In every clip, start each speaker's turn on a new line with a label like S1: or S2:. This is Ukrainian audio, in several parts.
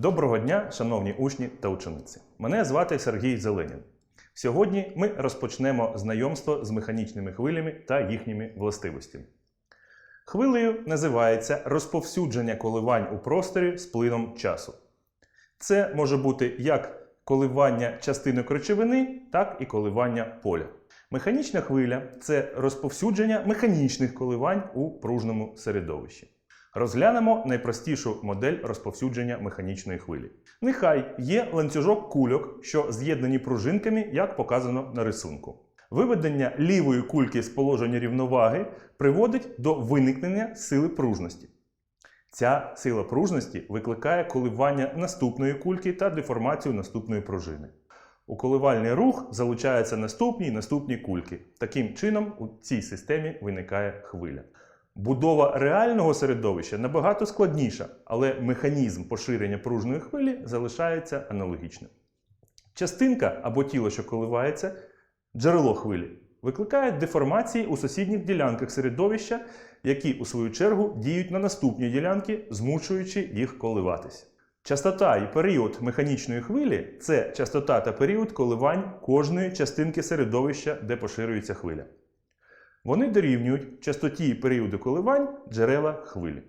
S1: Доброго дня, шановні учні та учениці. Мене звати Сергій Зеленін. Сьогодні ми розпочнемо знайомство з механічними хвилями та їхніми властивостями. Хвилею називається розповсюдження коливань у просторі з плином часу. Це може бути як коливання частинок речовини, так і коливання поля. Механічна хвиля це розповсюдження механічних коливань у пружному середовищі. Розглянемо найпростішу модель розповсюдження механічної хвилі. Нехай є ланцюжок кульок, що з'єднані пружинками, як показано на рисунку. Виведення лівої кульки з положення рівноваги приводить до виникнення сили пружності. Ця сила пружності викликає коливання наступної кульки та деформацію наступної пружини. У коливальний рух залучаються наступні і наступні кульки. Таким чином, у цій системі виникає хвиля. Будова реального середовища набагато складніша, але механізм поширення пружної хвилі залишається аналогічним. Частинка або тіло, що коливається, джерело хвилі, викликає деформації у сусідніх ділянках середовища, які, у свою чергу, діють на наступні ділянки, змушуючи їх коливатися. Частота і період механічної хвилі це частота та період коливань кожної частинки середовища, де поширюється хвиля. Вони дорівнюють частоті і періоду коливань джерела хвилі.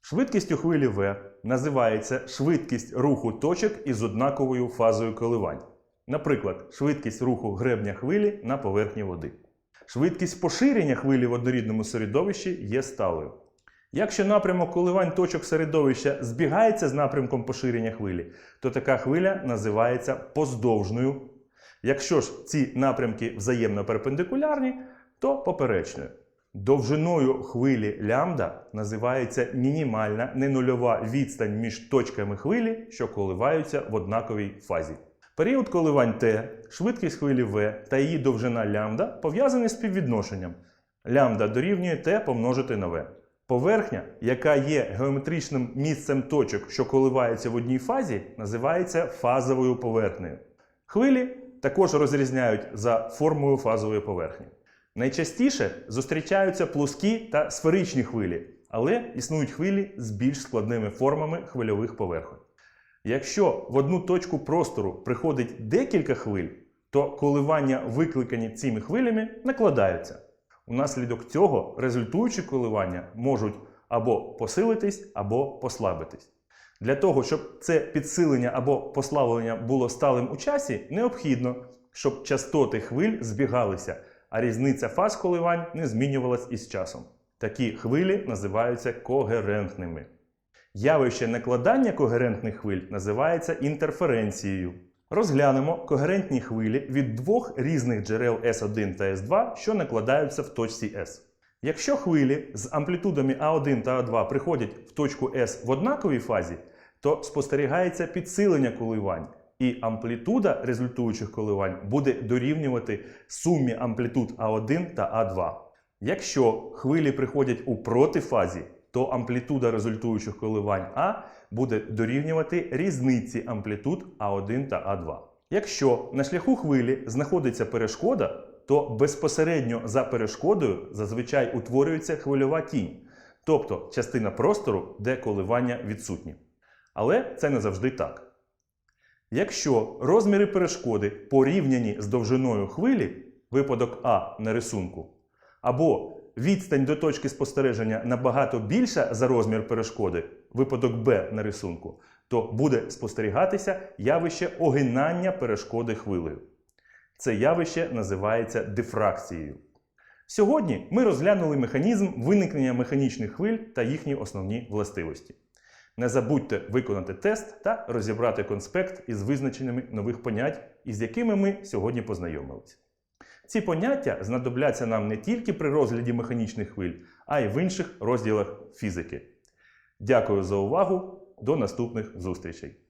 S1: Швидкістю хвилі V називається швидкість руху точок із однаковою фазою коливань. Наприклад, швидкість руху гребня хвилі на поверхні води. Швидкість поширення хвилі в однорідному середовищі є сталою. Якщо напрямок коливань точок середовища збігається з напрямком поширення хвилі, то така хвиля називається поздовжною. Якщо ж ці напрямки взаємно перпендикулярні, то поперечною. Довжиною хвилі лямбда називається мінімальна ненульова відстань між точками хвилі, що коливаються в однаковій фазі. Період коливань Т, швидкість хвилі В та її довжина лямбда пов'язані з співвідношенням. Лямбда дорівнює Т помножити на В. Поверхня, яка є геометричним місцем точок, що коливаються в одній фазі, називається фазовою поверхнею. Хвилі також розрізняють за формою фазової поверхні. Найчастіше зустрічаються плоскі та сферичні хвилі, але існують хвилі з більш складними формами хвильових поверхонь. Якщо в одну точку простору приходить декілька хвиль, то коливання, викликані цими хвилями, накладаються. Унаслідок цього результуючі коливання можуть або посилитись, або послабитись. Для того, щоб це підсилення або послаблення було сталим у часі, необхідно, щоб частоти хвиль збігалися, а різниця фаз коливань не змінювалась із часом. Такі хвилі називаються когерентними. Явище накладання когерентних хвиль називається інтерференцією. Розглянемо когерентні хвилі від двох різних джерел S1 та S2, що накладаються в точці S. Якщо хвилі з амплітудами А1 та А2 приходять в точку S в однаковій фазі, то спостерігається підсилення коливань, і амплітуда результуючих коливань буде дорівнювати сумі амплітуд А1 та А2. Якщо хвилі приходять у протифазі, то амплітуда результуючих коливань А буде дорівнювати різниці амплітуд А1 та А2. Якщо на шляху хвилі знаходиться перешкода, то безпосередньо за перешкодою зазвичай утворюється хвильова тінь, тобто частина простору, де коливання відсутні. Але це не завжди так. Якщо розміри перешкоди порівняні з довжиною хвилі, випадок А на рисунку, або відстань до точки спостереження набагато більша за розмір перешкоди, випадок Б на рисунку, то буде спостерігатися явище огинання перешкоди хвилею. Це явище називається дифракцією. Сьогодні ми розглянули механізм виникнення механічних хвиль та їхні основні властивості. Не забудьте виконати тест та розібрати конспект із визначеннями нових понять, із якими ми сьогодні познайомилися. Ці поняття знадобляться нам не тільки при розгляді механічних хвиль, а й в інших розділах фізики. Дякую за увагу! До наступних зустрічей!